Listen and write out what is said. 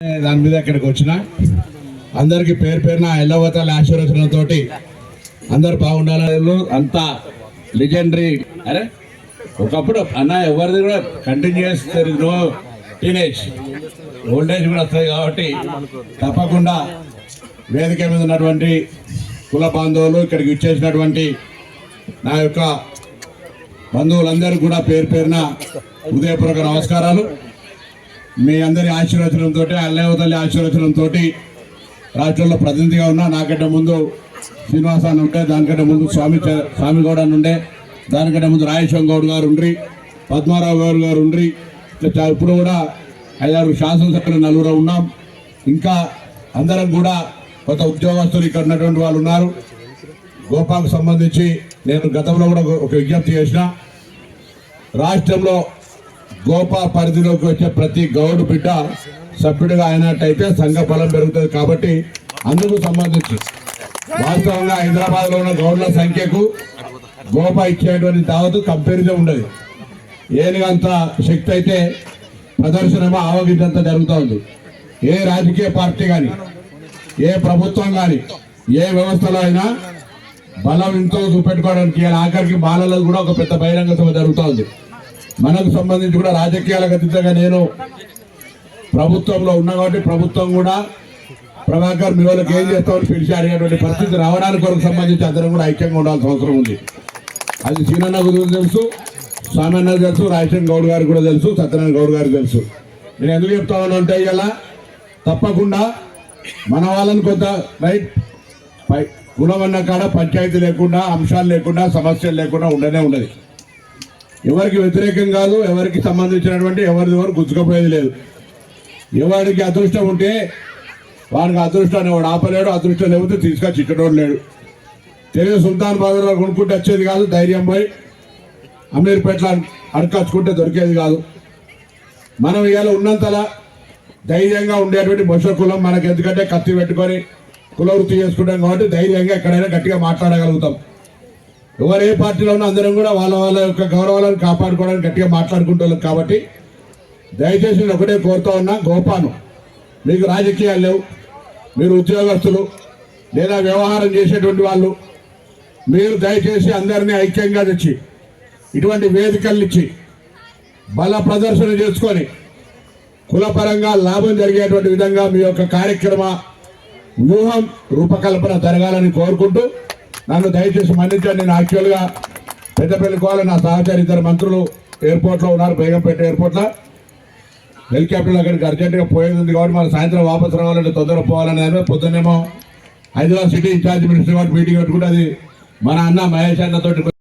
దాని మీద ఇక్కడికి వచ్చిన. అందరికి పేరు పేరున ఎల్లవతల ఆశీర్వచనంతో అందరు బాగుండాలి అంతా లిజెండరీ అరే ఒకప్పుడు అన్న ఎవరిది కూడా కంటిన్యూస్ నో టీనేజ్ ఓల్డేజ్ కూడా వస్తుంది కాబట్టి తప్పకుండా వేదిక మీద ఉన్నటువంటి కుల బాంధవులు ఇక్కడికి ఇచ్చేసినటువంటి నా యొక్క బంధువులందరికీ కూడా పేరు పేరున హృదయపూర్వక నమస్కారాలు. మీ అందరి ఆశీర్వచనంతో అల్లవతల్లి ఆశీర్వచనంతో రాష్ట్రంలో ప్రతినిధిగా ఉన్నా నాకంటే ముందు శ్రీనివాసాన్ని ఉంటే దానికంటే ముందు స్వామి చ- స్వామి గౌడ అని ఉండే దానికంటే ముందు రాయేశ్వరం గౌడ్ గారు ఉండ్రి పద్మారావు గౌడ్ గారు ఉండ్రి. ఇట్లా ఇప్పుడు కూడా ఐదారు శాసనసభ్యులు నలుగురు ఉన్నాం. ఇంకా అందరం కూడా కొంత ఉద్యోగస్తులు ఇక్కడ ఉన్నటువంటి వాళ్ళు ఉన్నారు. గోపాకు సంబంధించి నేను గతంలో కూడా ఒక విజ్ఞప్తి చేసిన రాష్ట్రంలో గోపా పరిధిలోకి వచ్చే ప్రతి గౌడు బిడ్డ సభ్యుడిగా అయినట్టయితే సంఘ బలం పెరుగుతుంది కాబట్టి అందుకు సంబంధించి వాస్తవంగా హైదరాబాద్లో ఉన్న గౌడ్ల సంఖ్యకు గోపా ఇచ్చేటువంటి దావతు కంపారిజన్ ఉండదు. ఏనుగంత శక్తి అయితే ప్రదర్శనమో ఆవగించంత జరుగుతూ ఉంది ఏ రాజకీయ పార్టీ కానీ ఏ ప్రభుత్వం కానీ ఏ వ్యవస్థలో అయినా బలం ఎంతో చూపెట్టుకోవడానికి ఆఖరికి బాలలో కూడా ఒక పెద్ద బహిరంగ సభ జరుగుతోంది. మనకు సంబంధించి కూడా రాజకీయాలకు అతీతంగా నేను ప్రభుత్వంలో ఉన్నా కాబట్టి ప్రభుత్వం కూడా ప్రభాకర్ మీ వాళ్ళకి ఏం చేస్తామని పిలిచి అడిగేటువంటి పరిస్థితి రావడానికి కొరకు సంబంధించి అందరం కూడా ఐక్యంగా ఉండాల్సిన అవసరం ఉంది. అది సీనన్న గురించి తెలుసు స్వామన్న తెలుసు రాజశేఖర్ గౌడ్ గారికి కూడా తెలుసు సత్యనారాయణ గౌడ్ గారికి తెలుసు. నేను ఎందుకు చెప్తామని అంటే ఇలా తప్పకుండా మన వాళ్ళని కొంత రైట్ కులం అన్న కాడ పంచాయతీ లేకుండా అంశాలు లేకుండా సమస్యలు లేకుండా ఉండనే ఉండదు. ఎవరికి వ్యతిరేకం కాదు ఎవరికి సంబంధించినటువంటి ఎవరిది ఎవరు గుచ్చుకపోయేది లేదు. ఎవరికి అదృష్టం ఉంటే వానికి అదృష్టాన్ని వాడు ఆపలేడు అదృష్టం లేకపోతే తీసుకొచ్చి ఇక్కడోడు లేడు. తెలుగు సుల్తాన్ బాదర్లో కొనుక్కుంటే వచ్చేది కాదు ధైర్యం పోయి అమీర్పేట్ల అడకచ్చుకుంటే దొరికేది కాదు. మనం ఇవాళ ఉన్నంతలా ధైర్యంగా ఉండేటువంటి బొష కులం మనకి ఎందుకంటే కత్తి పెట్టుకొని కుల వృత్తి చేసుకుంటాం కాబట్టి ధైర్యంగా ఎక్కడైనా గట్టిగా మాట్లాడగలుగుతాం. ఎవరు ఏ పార్టీలో ఉన్నా అందరం కూడా వాళ్ళ వాళ్ళ యొక్క గౌరవాలను కాపాడుకోవడానికి గట్టిగా మాట్లాడుకుంటున్నాం కాబట్టి దయచేసి నేను ఒకటే కోరుతా ఉన్నా గోపాను మీకు రాజకీయాలు లేవు మీరు ఉద్యోగస్తులు లేదా వ్యవహారం చేసేటువంటి వాళ్ళు మీరు దయచేసి అందరినీ ఐక్యంగా తెచ్చి ఇటువంటి వేదికలు ఇచ్చి బల ప్రదర్శన చేసుకొని కులపరంగా లాభం జరిగేటువంటి విధంగా మీ యొక్క కార్యక్రమ వ్యూహం రూపకల్పన జరగాలని కోరుకుంటూ నన్ను దయచేసి మన్నించండి. నేను యాక్చువల్గా పెద్దపల్లి కోవాలి నా సహచరి ఇద్దరు మంత్రులు ఎయిర్పోర్ట్లో ఉన్నారు బేగంపేట ఎయిర్పోర్ట్లో. హెలికాప్టర్లో అక్కడికి అర్జెంటుగా పోయేది కాబట్టి మన సాయంత్రం వాపసు రావాలంటే తొందరగా పోవాలని పొద్దున్నేమో హైదరాబాద్ సిటీ ఇన్ఛార్జ్ మినిస్టర్ కాబట్టి మీటింగ్ పెట్టుకుంటే అది మన అన్న మహేష్ అన్నతోటి